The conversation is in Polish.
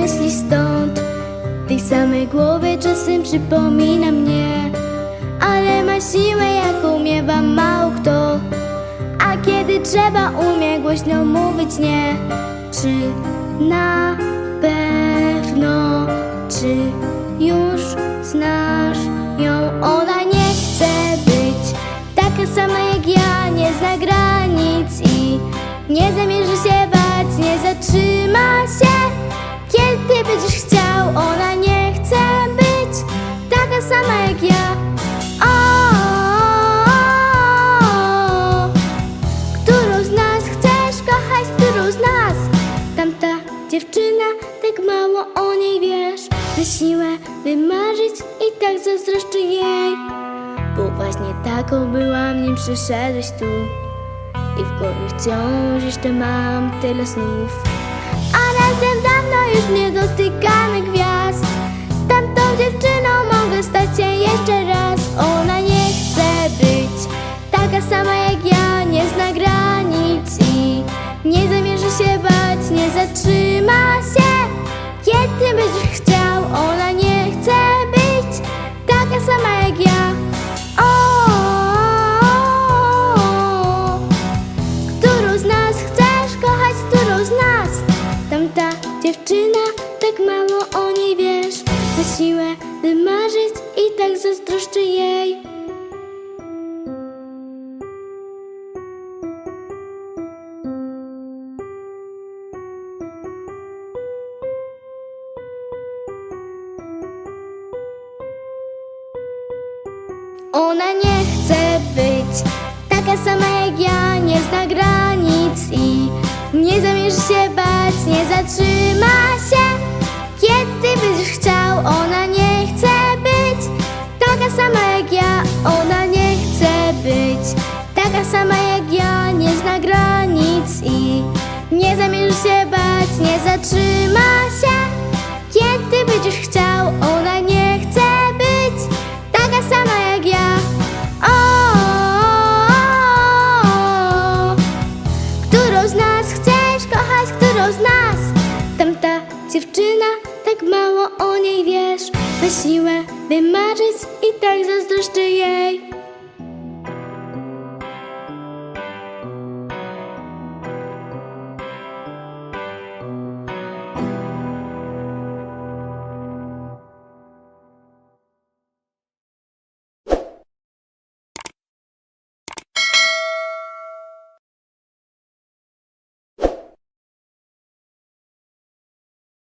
myśli stąd Tej samej głowy czasem przypomina mnie Ale ma siłę jaką miewa mało kto A kiedy trzeba umie głośno mówić nie Czy na pewno Czy już znasz ją? Ona nie chce być taka sama jak ja Nie zna granic i nie zamierzy się bać Nie zatrzyma się. Kiedy będziesz chciał Ona nie chce być taka sama jak ja. O, Którą z nas chcesz kochać, którą z nas? Tamta dziewczyna, tak mało o niej wiesz. Na siłę wymarzyć i tak zazdroszczę jej Bo właśnie taką byłam, nim przyszedłeś tu. I w głowie wciąż jeszcze mam tyle snów Razem dawno już nie dotykamy gwiazd Tamtą dziewczyną mogę stać się jeszcze raz. Ona nie chce być taka sama jak ja Nie zna granic i nie zamierzy się bać Nie zatrzyma się, kiedy będziesz chciał Ona nie chce być taka sama jak ja. Którą z nas chcesz kochać, którą z nas? Tamta dziewczyna, tak mało o niej wiesz. Na siłę wymarzyć i tak zazdroszczę jej. Ona nie chce być taka sama jak ja, nie zatrzyma się. Kiedy będziesz chciał, ona nie chce być taka sama jak ja, ona nie chce być taka sama jak ja, nie zna granic i nie zamierzy się bać, nie zatrzyma się. Dziewczyna, tak mało o niej wiesz. Na siłę wymarzyć i tak zazdroszczę jej.